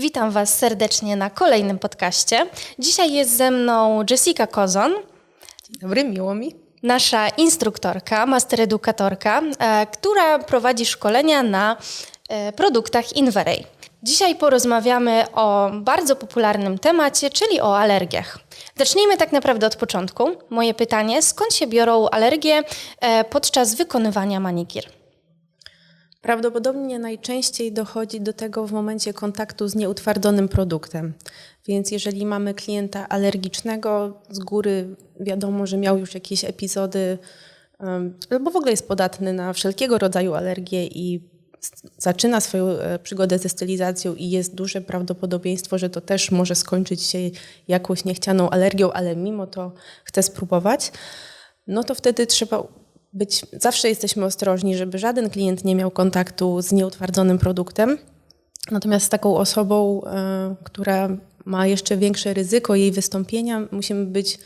Witam Was serdecznie na kolejnym podcaście. Dzisiaj jest ze mną Jessica Kozon, Dzień dobry, miło mi. nasza instruktorka, masteredukatorka, e, która prowadzi szkolenia na e, produktach Inveray. Dzisiaj porozmawiamy o bardzo popularnym temacie, czyli o alergiach. Zacznijmy tak naprawdę od początku. Moje pytanie, skąd się biorą alergie e, podczas wykonywania manikir? Prawdopodobnie najczęściej dochodzi do tego w momencie kontaktu z nieutwardzonym produktem. Więc jeżeli mamy klienta alergicznego, z góry wiadomo, że miał już jakieś epizody, albo w ogóle jest podatny na wszelkiego rodzaju alergie i zaczyna swoją e, przygodę ze stylizacją i jest duże prawdopodobieństwo, że to też może skończyć się jakąś niechcianą alergią, ale mimo to chce spróbować, no to wtedy trzeba być, zawsze jesteśmy ostrożni, żeby żaden klient nie miał kontaktu z nieutwardzonym produktem. Natomiast z taką osobą, e, która ma jeszcze większe ryzyko jej wystąpienia, musimy być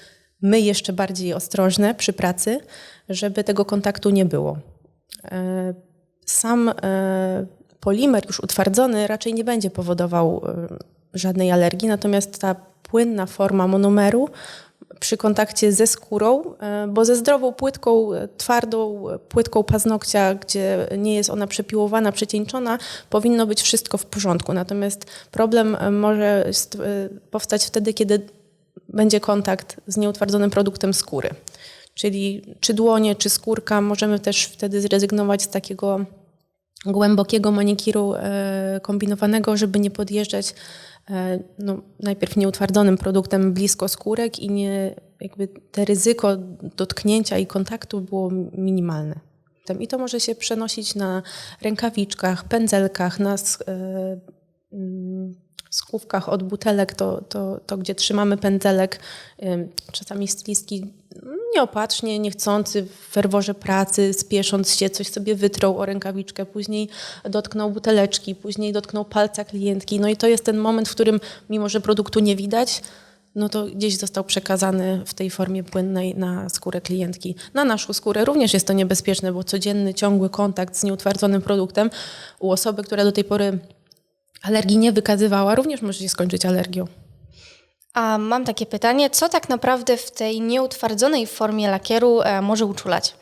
my jeszcze bardziej ostrożne przy pracy, żeby tego kontaktu nie było. E, Sam e, polimer już utwardzony raczej nie będzie powodował żadnej alergii, natomiast ta płynna forma monomeru przy kontakcie ze skórą, e, bo ze zdrową płytką, e, twardą e, płytką paznokcia, gdzie nie jest ona przepiłowana, przecieńczona, powinno być wszystko w porządku. Natomiast problem może st- powstać wtedy, kiedy będzie kontakt z nieutwardzonym produktem skóry. Czyli czy dłonie, czy skórka, możemy też wtedy zrezygnować z takiego głębokiego manikiru kombinowanego, żeby nie podjeżdżać no, najpierw nieutwardzonym produktem blisko skórek i nie, jakby te ryzyko dotknięcia i kontaktu było minimalne. I to może się przenosić na rękawiczkach, pędzelkach, na e, mm, skówkach od butelek, to, to, to gdzie trzymamy pędzelek. Czasami stylistki nieopatrznie, niechcący, w ferworze pracy, spiesząc się, coś sobie wytrą o rękawiczkę, później dotknął buteleczki, później dotknął palca klientki. No i to jest ten moment, w którym mimo, że produktu nie widać, no to gdzieś został przekazany w tej formie płynnej na skórę klientki. Na naszą skórę również jest to niebezpieczne, bo codzienny, ciągły kontakt z nieutwardzonym produktem u osoby, która do tej pory alergii nie wykazywała, również może się skończyć alergią. A mam takie pytanie, co tak naprawdę w tej nieutwardzonej formie lakieru e, może uczulać?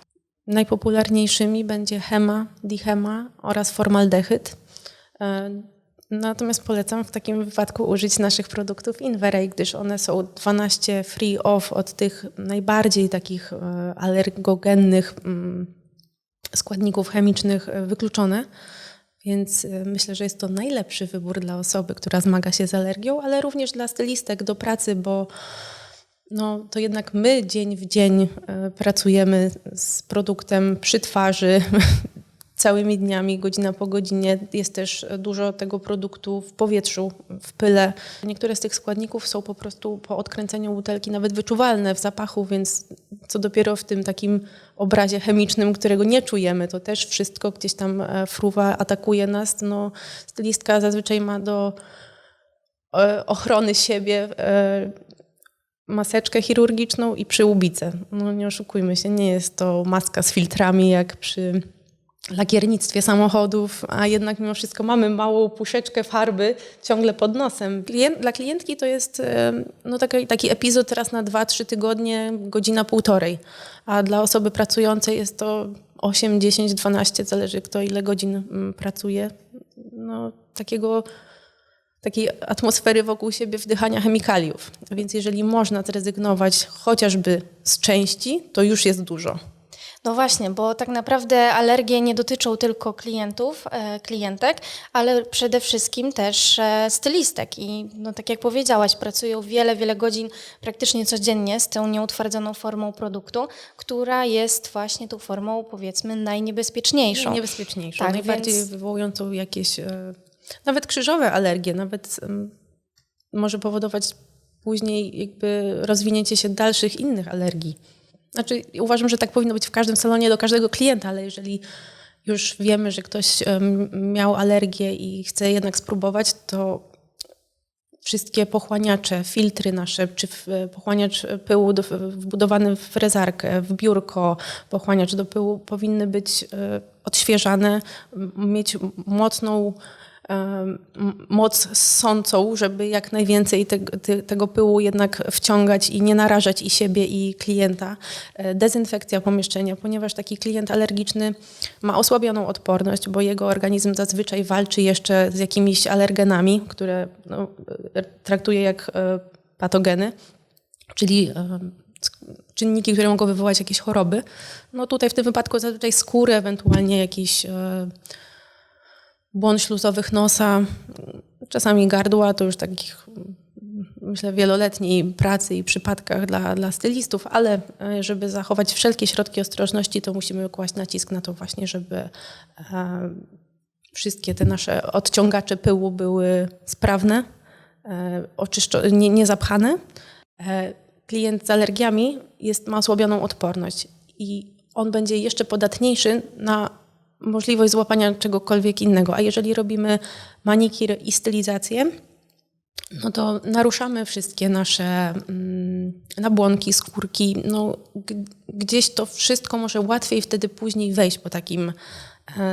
Najpopularniejszymi będzie hema, dichema oraz formaldehyd. E, Natomiast polecam w takim wypadku użyć naszych produktów Inveray, gdyż one są 12 free off od tych najbardziej takich e, alergogennych mm, składników chemicznych wykluczone. Więc e, myślę, że jest to najlepszy wybór dla osoby, która zmaga się z alergią, ale również dla stylistek do pracy, bo no, to jednak my dzień w dzień e, pracujemy z produktem przy twarzy całymi dniami, godzina po godzinie. Jest też dużo tego produktu w powietrzu, w pyle. Niektóre z tych składników są po prostu po odkręceniu butelki nawet wyczuwalne w zapachu, więc co dopiero w tym takim obrazie chemicznym, którego nie czujemy, to też wszystko gdzieś tam e, fruwa, atakuje nas. No, stylistka zazwyczaj ma do e, ochrony siebie e, maseczkę chirurgiczną i przyłbicę. No nie oszukujmy się, nie jest to maska z filtrami jak przy lakiernictwie samochodów, a jednak mimo wszystko mamy małą puszeczkę farby ciągle pod nosem. Dla klientki to jest no, taki, taki epizod raz na 2-3 tygodnie, godzina, półtorej, a dla osoby pracującej jest to 8, 10, 12, zależy kto ile godzin mm, pracuje. No, takiego takiej atmosfery wokół siebie wdychania chemikaliów. Więc jeżeli można zrezygnować chociażby z części, to już jest dużo. No właśnie, bo tak naprawdę alergie nie dotyczą tylko klientów, e, klientek, ale przede wszystkim też e, stylistek. I no, tak jak powiedziałaś, pracują wiele, wiele godzin praktycznie codziennie z tą nieutwardzoną formą produktu, która jest właśnie tą formą powiedzmy najniebezpieczniejszą. Najniebezpieczniejszą, Tak, najbardziej więc- wywołującą jakieś e, nawet krzyżowe alergie, nawet może powodować później jakby rozwinięcie się dalszych innych alergii. Znaczy uważam, że tak powinno być w każdym salonie do każdego klienta, ale jeżeli już wiemy, że ktoś miał alergię i chce jednak spróbować, to wszystkie pochłaniacze, filtry nasze, czy w- pochłaniacz pyłu do, wbudowany w frezarkę, w biurko, pochłaniacz do pyłu powinny być e, odświeżane, mieć mocną moc sącą, żeby jak najwięcej tego, te- tego pyłu jednak wciągać i nie narażać i siebie, i klienta. E, Dezynfekcja pomieszczenia, ponieważ taki klient alergiczny ma osłabioną odporność, bo jego organizm zazwyczaj walczy jeszcze z jakimiś alergenami, które no, e, traktuje jak e, patogeny, czyli czynniki, które mogą wywołać jakieś choroby. No tutaj w tym wypadku zazwyczaj skóry, ewentualnie jakiś e, błon śluzowych nosa, czasami gardła, to już takich myślę wieloletniej pracy i przypadkach dla, dla stylistów, ale e, żeby zachować wszelkie środki ostrożności, to musimy kłaść nacisk na to właśnie, żeby e, wszystkie te nasze odciągacze pyłu były sprawne, e, oczyszczo- nie, nie zapchane. Klient z alergiami jest, ma osłabioną odporność i on będzie jeszcze podatniejszy na możliwość złapania czegokolwiek innego. A jeżeli robimy manikir i stylizację, no to naruszamy wszystkie nasze mm, nabłonki, skórki. No, gdzieś to wszystko może łatwiej wtedy później wejść po takim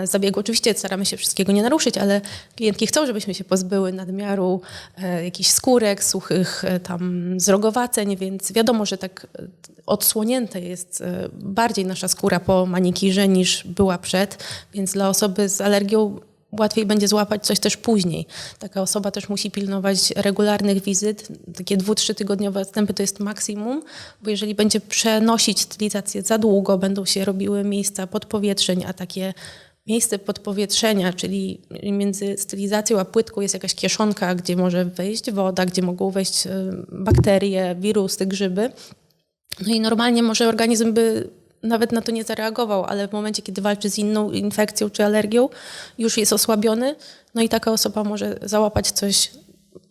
zabiegu. Oczywiście staramy się wszystkiego nie naruszyć, ale klientki chcą, żebyśmy się pozbyły nadmiaru e, jakichś skórek, suchych e, tam zrogowaceń, więc wiadomo, że tak e, odsłonięte jest e, bardziej nasza skóra po manikirze niż była przed, więc dla osoby z alergią łatwiej będzie złapać coś też później. Taka osoba też musi pilnować regularnych wizyt. Takie dwu, trzy tygodniowe odstępy to jest maksimum, bo jeżeli będzie przenosić stylizację za długo, będą się robiły miejsca podpowietrzeń, a takie miejsce podpowietrzenia, czyli między stylizacją a płytką jest jakaś kieszonka, gdzie może wejść woda, gdzie mogą wejść e, bakterie, wirusy, grzyby. No i normalnie może organizm by nawet na to nie zareagował, ale w momencie, kiedy walczy z inną infekcją czy alergią, już jest osłabiony, no i taka osoba może załapać coś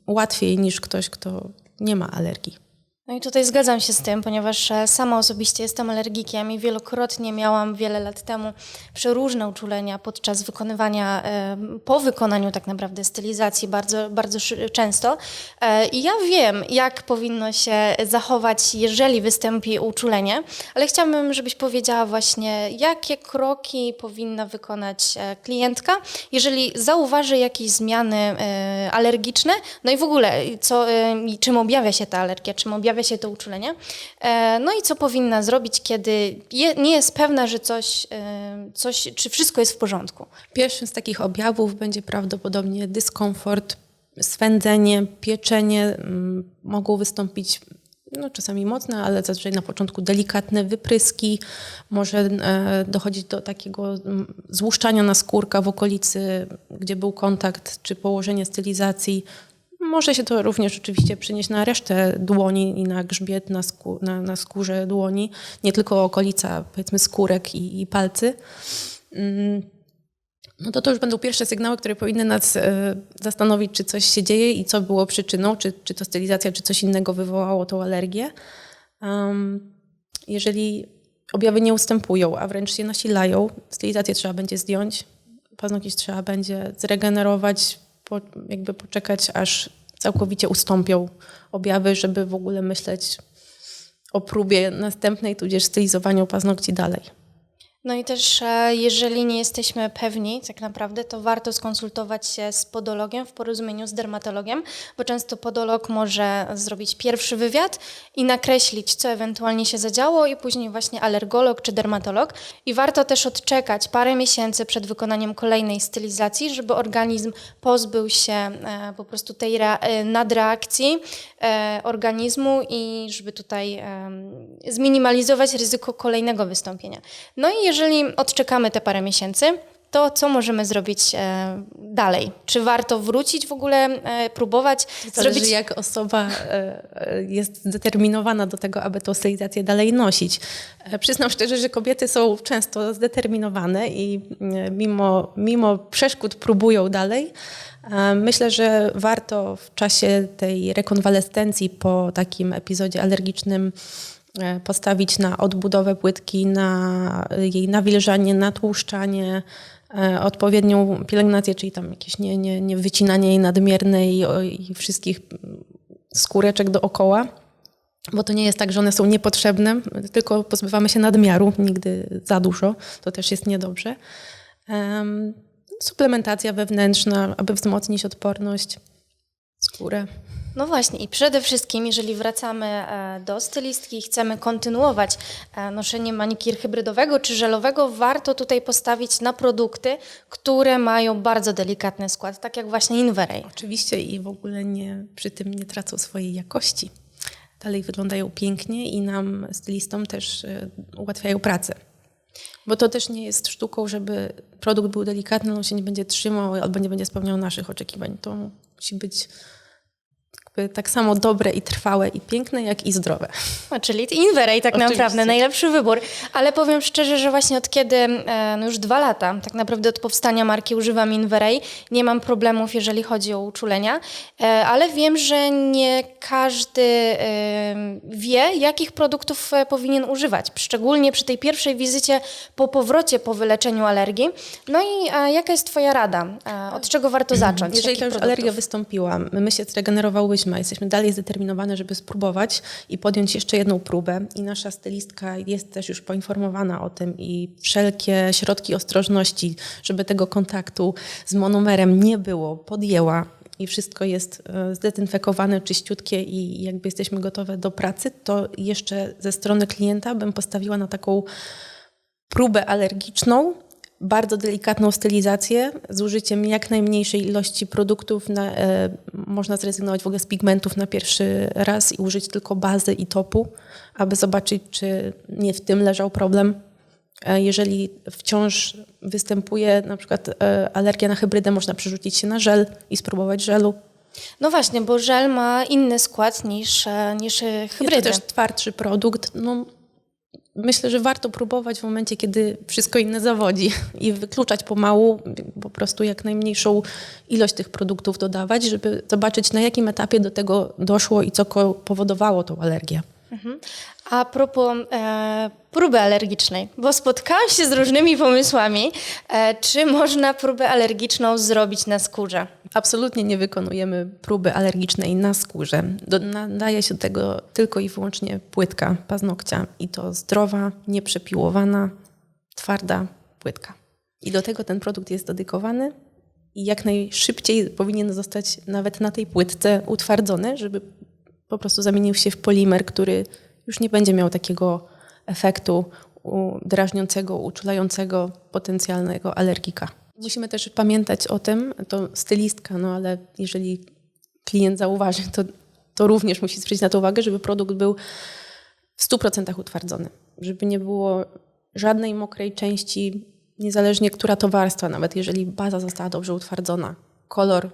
łatwiej niż ktoś, kto nie ma alergii. No i tutaj zgadzam się z tym, ponieważ e, sama osobiście jestem alergikiem i wielokrotnie miałam wiele lat temu przeróżne uczulenia podczas wykonywania, e, po wykonaniu tak naprawdę stylizacji bardzo, bardzo często. E, I ja wiem, jak powinno się zachować, jeżeli wystąpi uczulenie, ale chciałabym, żebyś powiedziała właśnie, jakie kroki powinna wykonać klientka, jeżeli zauważy jakieś zmiany alergiczne, no i w ogóle, co, czym objawia się ta alergia, czym objawia się to uczulenie, e, no i co powinna zrobić, kiedy je, nie jest pewna, że coś, e, coś, czy wszystko jest w porządku. Pierwszym z takich objawów będzie prawdopodobnie dyskomfort, swędzenie, pieczenie. mm, Mogą wystąpić no, czasami mocne, ale zazwyczaj na początku delikatne wypryski. Może e, dochodzić do takiego mm, złuszczania naskórka w okolicy, gdzie był kontakt, czy położenie stylizacji. Może się to również oczywiście przynieść na resztę dłoni i na grzbiet, na, na, na skórze dłoni, nie tylko okolica powiedzmy skórek i, i palcy. Mm, no to to już będą pierwsze sygnały, które powinny nas e, zastanowić, czy coś się dzieje i co było przyczyną, czy, czy to stylizacja, czy coś innego wywołało tą alergię. Em, jeżeli objawy nie ustępują, a wręcz się nasilają, stylizację trzeba będzie zdjąć, paznokieć trzeba będzie zregenerować, po, jakby poczekać, aż całkowicie ustąpią objawy, żeby w ogóle myśleć o próbie następnej, tudzież stylizowaniu paznokci dalej. No i też, e, jeżeli nie jesteśmy pewni tak naprawdę, to warto skonsultować się z podologiem w porozumieniu z dermatologiem, bo często podolog może zrobić pierwszy wywiad i nakreślić, co ewentualnie się zadziało i później właśnie alergolog czy dermatolog. I warto też odczekać parę miesięcy przed wykonaniem kolejnej stylizacji, żeby organizm pozbył się e, po prostu tej e, nadreakcji organizmu i żeby tutaj zminimalizować ryzyko kolejnego wystąpienia. No i jeżeli odczekamy te parę miesięcy, to co możemy zrobić e, dalej? Czy warto wrócić w ogóle, e, próbować Zależy, zrobić... jak osoba e, e, jest zdeterminowana do tego, aby tą stylizację dalej nosić. E, Przyznam szczerze, że kobiety są często zdeterminowane i e, mimo, mimo przeszkód próbują dalej. E, Myślę, że warto w czasie tej rekonwalescencji po takim epizodzie alergicznym postawić na odbudowę płytki, na jej nawilżanie, natłuszczanie, e, odpowiednią pielęgnację, czyli tam jakieś nie, nie, nie wycinanie jej nadmierne i, i wszystkich skóreczek dookoła. Bo to nie jest tak, że one są niepotrzebne, tylko pozbywamy się nadmiaru, nigdy za dużo. To też jest niedobrze. Em, suplementacja wewnętrzna, aby wzmocnić odporność, skórę. No właśnie i przede wszystkim, jeżeli wracamy e, do stylistki i chcemy kontynuować e, noszenie manikir hybrydowego czy żelowego, warto tutaj postawić na produkty, które mają bardzo delikatny skład, tak jak właśnie Inveray. Oczywiście i w ogóle nie, przy tym nie tracą swojej jakości. Dalej wyglądają pięknie i nam, stylistom, też y, ułatwiają pracę. Bo to też nie jest sztuką, żeby produkt był delikatny, on się nie będzie trzymał albo nie będzie spełniał naszych oczekiwań. To musi być jakby tak samo dobre i trwałe i piękne, jak i zdrowe. No, czyli Inveray tak Oczywiście. naprawdę, najlepszy wybór. Ale powiem szczerze, że właśnie od kiedy, e, no już dwa lata, tak naprawdę od powstania marki używam Inveray, nie mam problemów, jeżeli chodzi o uczulenia, e, ale wiem, że nie każdy wie, jakich produktów e, powinien używać, szczególnie przy tej pierwszej wizycie po powrocie, po wyleczeniu alergii. No i jaka jest Twoja rada? Od czego warto zacząć? Jeżeli ta już alergia wystąpiła, my się zregenerowałyśmy, a jesteśmy dalej zdeterminowane, żeby spróbować i podjąć jeszcze jedną próbę. I nasza stylistka jest też już poinformowana o tym i wszelkie środki ostrożności, żeby tego kontaktu z monomerem nie było, podjęła. I wszystko jest e, zdezynfekowane, czyściutkie i jakby jesteśmy gotowe do pracy, to jeszcze ze strony klienta bym postawiła na taką próbę alergiczną, bardzo delikatną stylizację z użyciem jak najmniejszej ilości produktów. Na, e, można zrezygnować w ogóle z pigmentów na pierwszy raz i użyć tylko bazy i topu, aby zobaczyć, czy nie w tym leżał problem. E, jeżeli wciąż występuje na przykład e, alergia na hybrydę, można przerzucić się na żel i spróbować żelu. No właśnie, bo żel ma inny skład niż, e, niż e, Jest to też twardszy produkt. No, myślę, że warto próbować w momencie, kiedy wszystko inne zawodzi i wykluczać pomału, po prostu jak najmniejszą ilość tych produktów dodawać, żeby zobaczyć na jakim etapie do tego doszło i co powodowało tą alergię. A propos e, próby alergicznej, bo spotkałam się z różnymi pomysłami, e, czy można próbę alergiczną zrobić na skórze. Absolutnie nie wykonujemy próby alergicznej na skórze. Nadaje się do tego tylko i wyłącznie płytka paznokcia i to zdrowa, nieprzepiłowana, twarda płytka. I do tego ten produkt jest dedykowany i jak najszybciej powinien zostać nawet na tej płytce utwardzony, żeby po prostu zamienił się w polimer, który już nie będzie miał takiego efektu drażniącego, uczulającego potencjalnego alergika. Musimy też pamiętać o tym, to stylistka, no ale jeżeli klient zauważy, to, to również musi zwrócić na to uwagę, żeby produkt był w 100% utwardzony, żeby nie było żadnej mokrej części, niezależnie która to warstwa, nawet jeżeli baza została dobrze utwardzona. Kolor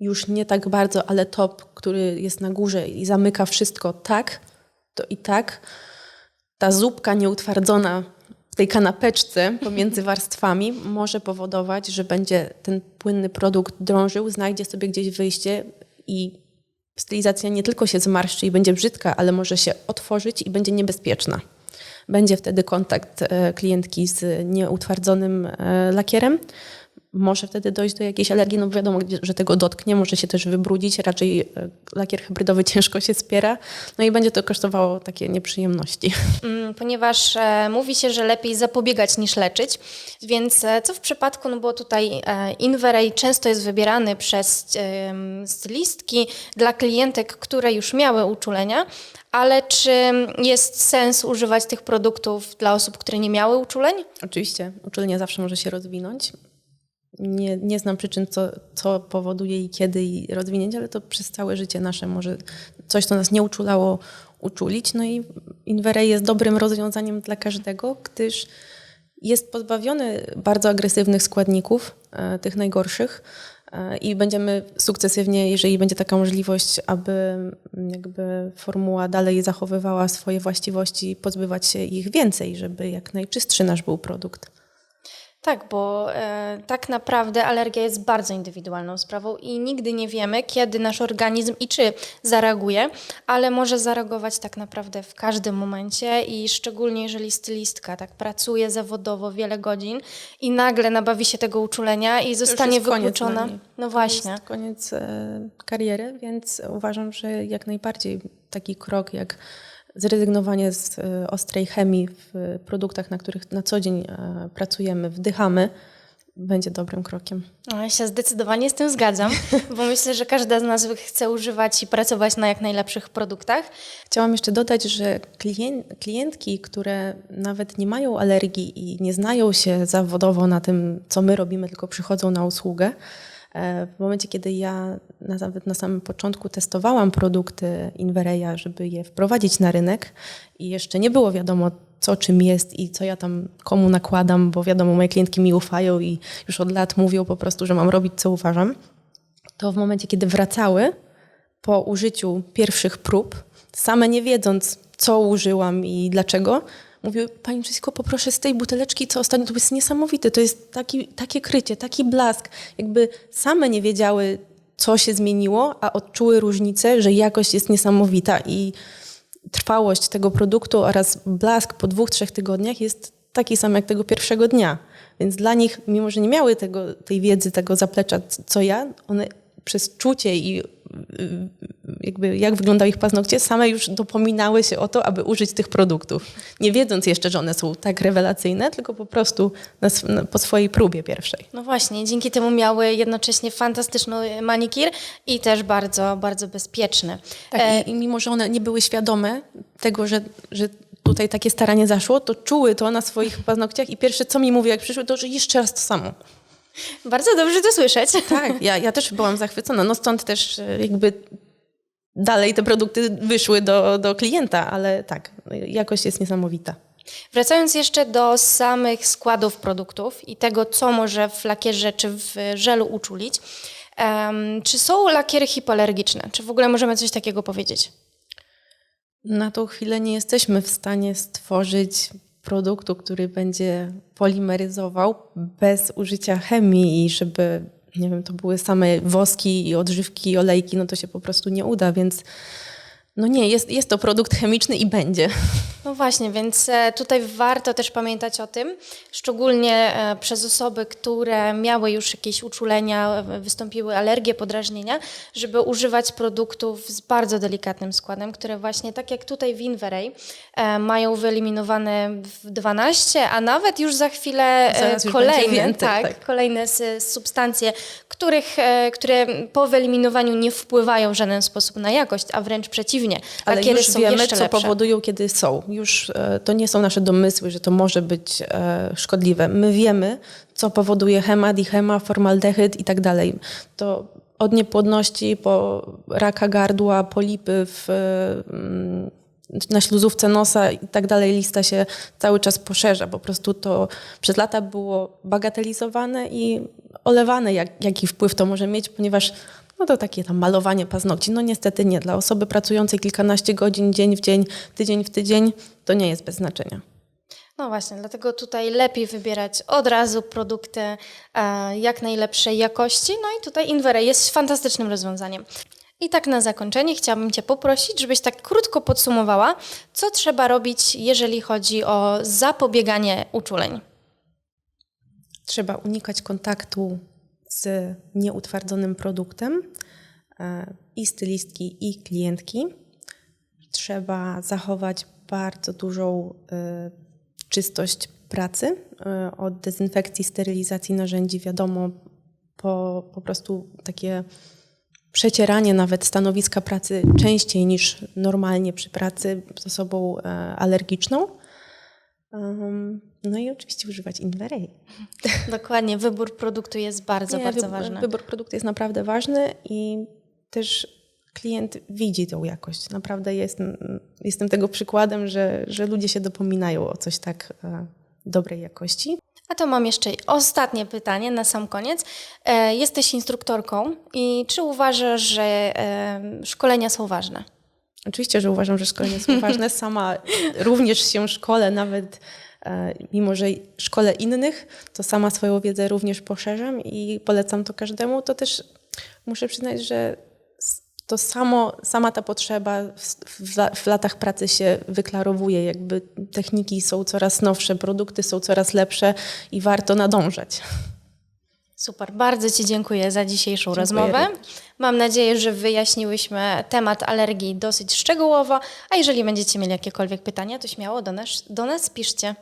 już nie tak bardzo, ale top, który jest na górze i zamyka wszystko tak, to i tak ta zupka nieutwardzona w tej kanapeczce pomiędzy warstwami może powodować, że będzie ten płynny produkt drążył, znajdzie sobie gdzieś wyjście i stylizacja nie tylko się zmarszczy i będzie brzydka, ale może się otworzyć i będzie niebezpieczna. Będzie wtedy kontakt e, klientki z nieutwardzonym e, lakierem. Może wtedy dojść do jakiejś alergii, no wiadomo, że tego dotknie, może się też wybrudzić, raczej e, lakier hybrydowy ciężko się spiera, no i będzie to kosztowało takie nieprzyjemności. Mm, Ponieważ e, mówi się, że lepiej zapobiegać niż leczyć, więc e, co w przypadku, no bo tutaj e, Inveray często jest wybierany przez em, stylistki dla klientek, które już miały uczulenia, ale czy jest sens używać tych produktów dla osób, które nie miały uczuleń? Oczywiście, uczulenie zawsze może się rozwinąć. Nie, nie znam przyczyn, co, co powoduje i kiedy i rozwinięcie, ale to przez całe życie nasze może coś, co nas nie uczulało, uczulić. No i Inveray jest dobrym rozwiązaniem dla każdego, gdyż jest pozbawiony bardzo agresywnych składników, e, tych najgorszych. e, I będziemy sukcesywnie, jeżeli będzie taka możliwość, aby mm, jakby formuła dalej zachowywała swoje właściwości, pozbywać się ich więcej, żeby jak najczystszy nasz był produkt. Tak, bo e, tak naprawdę alergia jest bardzo indywidualną sprawą i nigdy nie wiemy, kiedy nasz organizm i czy zareaguje, ale może zareagować tak naprawdę w każdym momencie i szczególnie jeżeli stylistka tak pracuje zawodowo wiele godzin i nagle nabawi się tego uczulenia i zostanie wykluczona. No To właśnie. jest koniec e, kariery, więc uważam, że jak najbardziej taki krok jak zrezygnowanie z e, ostrej chemii w produktach, na których na co dzień e, pracujemy, wdychamy, będzie dobrym krokiem. No, ja się zdecydowanie z tym zgadzam, bo myślę, że każda z nas chce używać i pracować na jak najlepszych produktach. Chciałam jeszcze dodać, że klien- klientki, które nawet nie mają alergii i nie znają się zawodowo na tym, co my robimy, tylko przychodzą na usługę, w momencie, kiedy ja na- nawet na samym początku testowałam produkty Invereya, żeby je wprowadzić na rynek i jeszcze nie było wiadomo, co czym jest i co ja tam komu nakładam, bo wiadomo, moje klientki mi ufają i już od lat mówią po prostu, że mam robić, co uważam, to w momencie, kiedy wracały po użyciu pierwszych prób, same nie wiedząc, co użyłam i dlaczego, mówiły, Pani Wszystko, poproszę z tej buteleczki, co ostatnio, to jest niesamowite, to jest taki, takie krycie, taki blask. Jakby same nie wiedziały, co się zmieniło, a odczuły różnicę, że jakość jest niesamowita i trwałość tego produktu oraz blask po dwóch, trzech tygodniach jest taki sam jak tego pierwszego dnia. Więc dla nich, mimo że nie miały tego, tej wiedzy, tego zaplecza, co ja, one przez czucie i y, jakby jak wyglądały ich paznokcie, same już dopominały się o to, aby użyć tych produktów. Nie wiedząc jeszcze, że one są tak rewelacyjne, tylko po prostu na, na, po swojej próbie pierwszej. No właśnie, dzięki temu miały jednocześnie fantastyczny manikir i też bardzo, bardzo bezpieczny. Tak, E, i, I mimo, że one nie były świadome tego, że, że tutaj takie staranie zaszło, to czuły to na swoich paznokciach i pierwsze, co mi mówiły, jak przyszły, to, że jeszcze raz to samo. Bardzo dobrze to słyszeć. Tak, ja, ja też byłam zachwycona. No stąd też e, jakby dalej te produkty wyszły do, do klienta, ale tak, jakość jest niesamowita. Wracając jeszcze do samych składów produktów i tego, co może w lakierze czy w żelu uczulić, em, czy są lakiery hipoalergiczne? Czy w ogóle możemy coś takiego powiedzieć? Na tą chwilę nie jesteśmy w stanie stworzyć produktu, który będzie polimeryzował bez użycia chemii i żeby, nie wiem, to były same woski i odżywki i olejki, no to się po prostu nie uda, więc no nie, jest, jest to produkt chemiczny i będzie. No właśnie, więc e, tutaj warto też pamiętać o tym, szczególnie e, przez osoby, które miały już jakieś uczulenia, e, wystąpiły alergie, podrażnienia, żeby używać produktów z bardzo delikatnym składem, które właśnie tak jak tutaj w Inveray mają wyeliminowane w 12, a nawet już za chwilę Zaraz kolejne, tak, tak. kolejne substancje, których, e, które po wyeliminowaniu nie wpływają w żaden sposób na jakość, a wręcz przeciwnie. Ale lakiery już są wiemy, co lepsze. powodują, kiedy są. Już e, to nie są nasze domysły, że to może być e, szkodliwe. My wiemy, co powoduje hemadichema, formaldehyd i tak dalej. To od niepłodności po raka gardła, polipy w, mm, na śluzówce nosa i tak dalej, lista się cały czas poszerza. Po prostu to przez lata było bagatelizowane i olewane, jak, jaki wpływ to może mieć, ponieważ no to takie tam malowanie paznokci. No niestety nie. Dla osoby pracującej kilkanaście godzin dzień w dzień, tydzień w tydzień, to nie jest bez znaczenia. No właśnie, dlatego tutaj lepiej wybierać od razu produkty e, jak najlepszej jakości. No i tutaj Invere jest fantastycznym rozwiązaniem. I tak na zakończenie chciałabym Cię poprosić, żebyś tak krótko podsumowała, co trzeba robić, jeżeli chodzi o zapobieganie uczuleń. Trzeba unikać kontaktu z nieutwardzonym produktem e, i stylistki, i klientki. Trzeba zachować bardzo dużą e, czystość pracy, e, od dezynfekcji, sterylizacji narzędzi, wiadomo, po, po prostu takie przecieranie nawet stanowiska pracy częściej niż normalnie przy pracy z osobą alergiczną. Um, no i oczywiście używać Inveray. Dokładnie, wybór produktu jest bardzo, Nie, bardzo wybór, ważny. Wybór produktu jest naprawdę ważny i też klient widzi tą jakość. Naprawdę jestem, jestem tego przykładem, że, że ludzie się dopominają o coś tak e, dobrej jakości. A to mam jeszcze ostatnie pytanie na sam koniec. E, jesteś instruktorką i czy uważasz, że e, szkolenia są ważne? Oczywiście, że uważam, że szkolenia są ważne. Sama również się szkole, nawet e, mimo, że szkole innych, to sama swoją wiedzę również poszerzam i polecam to każdemu. To też muszę przyznać, że to samo, sama ta potrzeba w, w latach pracy się wyklarowuje. Jakby techniki są coraz nowsze, produkty są coraz lepsze i warto nadążać. Super, bardzo Ci dziękuję za dzisiejszą Dziękuję rozmowę. również. Mam nadzieję, że wyjaśniłyśmy temat alergii dosyć szczegółowo, a jeżeli będziecie mieli jakiekolwiek pytania, to śmiało do nas, do nas piszcie.